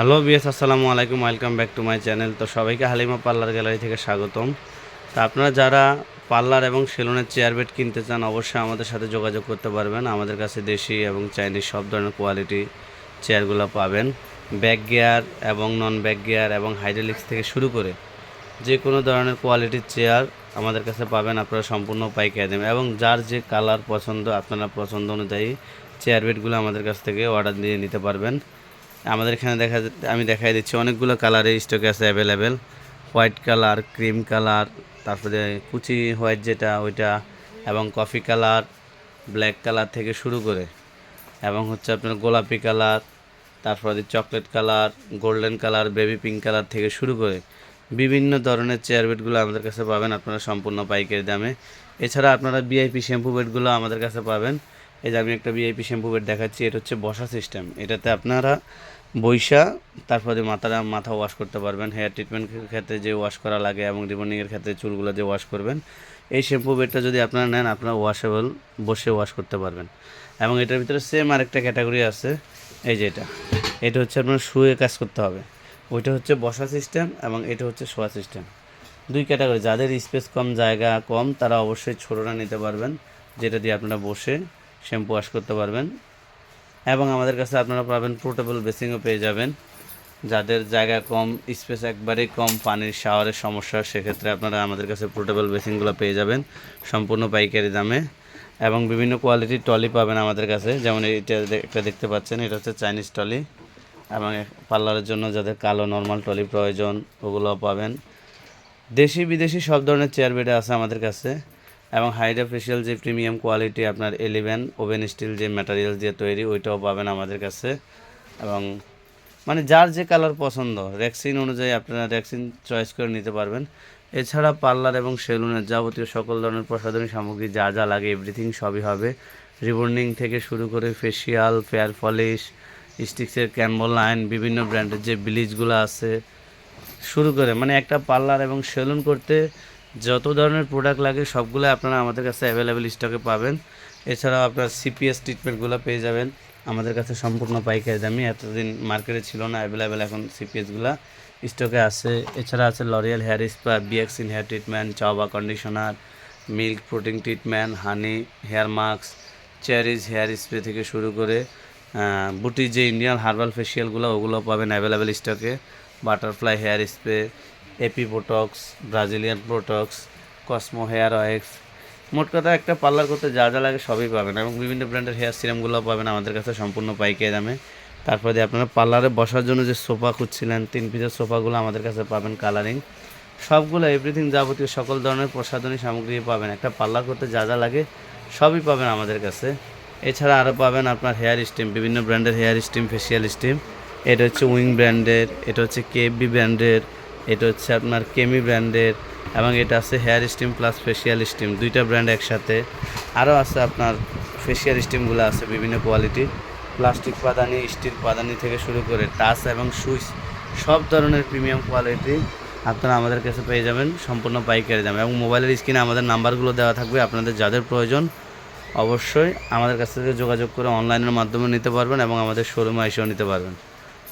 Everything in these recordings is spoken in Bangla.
হ্যালো বিএস আসসালামু আলাইকুম, welcome back to my channel. তো সবাইকে হালিমা পার্লার গ্যালারি থেকে স্বাগতম। তো আপনারা যারা পার্লার এবং সেলুনের চেয়ার বেড কিনতে চান, অবশ্যই আমাদের সাথে যোগাযোগ করতে পারবেন। আমাদের কাছে দেশি এবং চাইনিজ সব ধরনের কোয়ালিটি চেয়ারগুলো পাবেন। ব্যাক গিয়ার এবং নন ব্যাক গিয়ার এবং হাইড্রোলিক্স থেকে শুরু করে যে কোনো ধরনের কোয়ালিটির চেয়ার আমাদের কাছে পাবেন। আপনারা সম্পূর্ণ পাইকারি দেবেন এবং যার যে কালার পছন্দ, আপনারা পছন্দ অনুযায়ী চেয়ার বেডগুলো আমাদের কাছ থেকে অর্ডার দিয়ে নিতে পারবেন। আমাদের এখানে দেখা আমি দেখাই দিচ্ছি, অনেকগুলো কালারের স্টক আছে available white colour cream colour তারপরে কুচি হোয়াইট যেটা, ওইটা, এবং কফি কালার ব্ল্যাক কালার থেকে শুরু করে। এবং হচ্ছে আপনার গোলাপি কালার তারপরে chocolate colour golden colour baby pink colour থেকে শুরু করে বিভিন্ন ধরনের চেয়ার বেডগুলো আমাদের কাছে পাবেন আপনারা সম্পূর্ণ পাইকারি দামে। এছাড়া আপনারা বিআইপি শ্যাম্পু বেডগুলো আমাদের কাছে পাবেন। এই যে আমি একটা বিআইপি শ্যাম্পু বেড দেখাচ্ছি, এটা হচ্ছে বসা সিস্টেম এটাতে আপনারা বৈশা তারপরে মাথাটা, মাথা ওয়াশ করতে পারবেন। হেয়ার ট্রিটমেন্টের ক্ষেত্রে যে ওয়াশ করা লাগে এবং রিবনিংয়ের ক্ষেত্রে চুলগুলো যে ওয়াশ করবেন, এই শ্যাম্পু বেডটা যদি আপনারা নেন, আপনারা ওয়াশেবল বসে ওয়াশ করতে পারবেন। এবং এটার ভিতরে সেম আরেকটা ক্যাটাগরি আছে, এই যে এটা। এটা হচ্ছে আপনার শুয়ে কাজ করতে হবে। ওইটা হচ্ছে বসা সিস্টেম এবং এটা হচ্ছে শোয়া সিস্টেম দুই ক্যাটাগরি যাদের স্পেস কম, জায়গা কম, তারা অবশ্যই ছোটোটা নিতে পারবেন, যেটা দিয়ে আপনারা বসে শ্যাম্পু ওয়াশ করতে পারবেন। এবং আমাদের কাছে আপনারা পাবেন পোর্টেবল বেসিংও পেয়ে যাবেন। যাদের জায়গা কম স্পেস একবারেই কম, পানির শাওয়ারের সমস্যা, সেক্ষেত্রে আপনারা আমাদের কাছে পোর্টেবল বেসিংগুলো পেয়ে যাবেন সম্পূর্ণ পাইকারি দামে। এবং বিভিন্ন কোয়ালিটির টলি পাবেন আমাদের কাছে। যেমন এটা একটা দেখতে পাচ্ছেন, এটা হচ্ছে চাইনিজ টলি এবং পার্লারের জন্য যাদের কালো নর্মাল টলি প্রয়োজন ওগুলো পাবেন। দেশি বিদেশি সব ধরনের চেয়ার বেডে আছে আমাদের কাছে। এবং হাইড্রা ফেশিয়াল যে প্রিমিয়াম কোয়ালিটি আপনার এলিভেন, ওভেন স্টিল যে ম্যাটেরিয়াল দিয়ে তৈরি, ওইটাও পাবেন আমাদের কাছে। এবং মানে যার যে কালার পছন্দ র্যাক্সিন অনুযায়ী আপনারা র্যাক্সিন চয়েস করে নিতে পারবেন। এছাড়া পার্লার এবং সেলুনের যাবতীয় সকল ধরনের প্রসাধনী সামগ্রী যা যা লাগে এভরিথিং সবই হবে। রিবন্ডিং থেকে শুরু করে ফেসিয়াল ফেয়ার পলিশ স্টিক্সের ক্যাম্বল লাইন বিভিন্ন ব্র্যান্ডের যে ব্লিচগুলো আছে, শুরু করে মানে একটা পার্লার এবং সেলুন করতে যত ধরনের প্রোডাক্ট লাগে, সবগুলো আপনারা আমাদের কাছে অ্যাভেলেবেল স্টকে পাবেন। এছাড়াও আপনার সিপিএস ট্রিটমেন্টগুলো পেয়ে যাবেন। আমাদের কাছে সম্পূর্ণ পাইকারি দামি, এতদিন মার্কেটে ছিল না অ্যাভেলেবেল এখন সিপিএসগুলো স্টকে আছে। এছাড়া আছে লরিয়াল হেয়ার স্পা বিএক্সিন hair treatment Chaoba conditioner milk protein treatment honey hair mask চেয়ারিজ hair spray থেকে শুরু করে বুটি, যে ইন্ডিয়ান হার্বাল ফেশিয়ালগুলো ওগুলো পাবেন অ্যাভেলেবেল স্টকে butterfly hair spray AP botox Brazilian botox cosmo hair অয়েক্স মোট কথা একটা পার্লার করতে যা যা লাগে সবই পাবেন এবং বিভিন্ন ব্র্যান্ডের হেয়ার সিরামগুলো পাবেন আমাদের কাছে সম্পূর্ণ পাইকারি দামে। তারপরে দিয়ে আপনারা পার্লারে বসার জন্য যে সোফা খুঁজছিলেন, তিন পিসের সোফাগুলো আমাদের কাছে পাবেন কালারিং সবগুলো এভরিথিং যাবতীয় সকল ধরনের প্রসাধনী সামগ্রী পাবেন। একটা পার্লার করতে যা যা লাগে সবই পাবেন আমাদের কাছে। এছাড়া আরও পাবেন আপনার হেয়ার স্টিম বিভিন্ন ব্র্যান্ডের হেয়ার স্টিম ফেসিয়াল স্টিম এটা হচ্ছে উইং ব্র্যান্ডের এটা হচ্ছে কেবি ব্র্যান্ডের এটা হচ্ছে আপনার কেমি ব্র্যান্ডের এবং এটা আছে hair steam plus facial steam দুইটা ব্র্যান্ড একসাথে। আরও আছে আপনার ফেসিয়াল স্টিমগুলো আছে বিভিন্ন কোয়ালিটি প্লাস্টিক পাদানি স্টিল পাদানি থেকে শুরু করে টাচ এবং সুইচ সব ধরনের প্রিমিয়াম কোয়ালিটি আপনারা আমাদের কাছে পেয়ে যাবেন, সম্পূর্ণ পাইকারি দামে। এবং মোবাইলের স্ক্রিনে আমাদের নাম্বারগুলো দেওয়া থাকবে, আপনাদের যাদের প্রয়োজন অবশ্যই আমাদের কাছ থেকে যোগাযোগ করে অনলাইনের মাধ্যমে নিতে পারবেন এবং আমাদের শোরুমে এসেও নিতে পারবেন।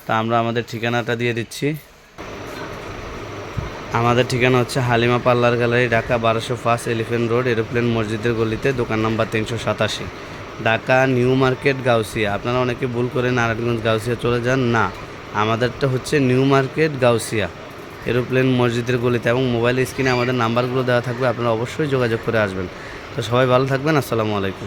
তা আমরা আমাদের ঠিকানাটা দিয়ে দিচ্ছি। আমাদের ঠিকানা হচ্ছে হালিমা পার্লার গ্যালারি, ঢাকা বারোশো ফার্স্ট এলিফেন্ট রোড, এরোপ্লেন মসজিদের গলিতে, দোকান নাম্বার তিনশো সাতাশি। Dhaka new market, Gausia. আপনারা অনেকে ভুল করে নারায়ণগঞ্জ, গাউসিয়া চলে যান? না। আমাদেরটা হচ্ছে নিউ মার্কেট, গাউসিয়া। এরোপ্লেন মসজিদের গলিতে এবং মোবাইল স্ক্রিনে আমাদের নাম্বারগুলো দেওয়া থাকবে, আপনারা অবশ্যই যোগাযোগ করে আসবেন। তো সবাই ভালো থাকবেন, আসসালামু আলাইকুম।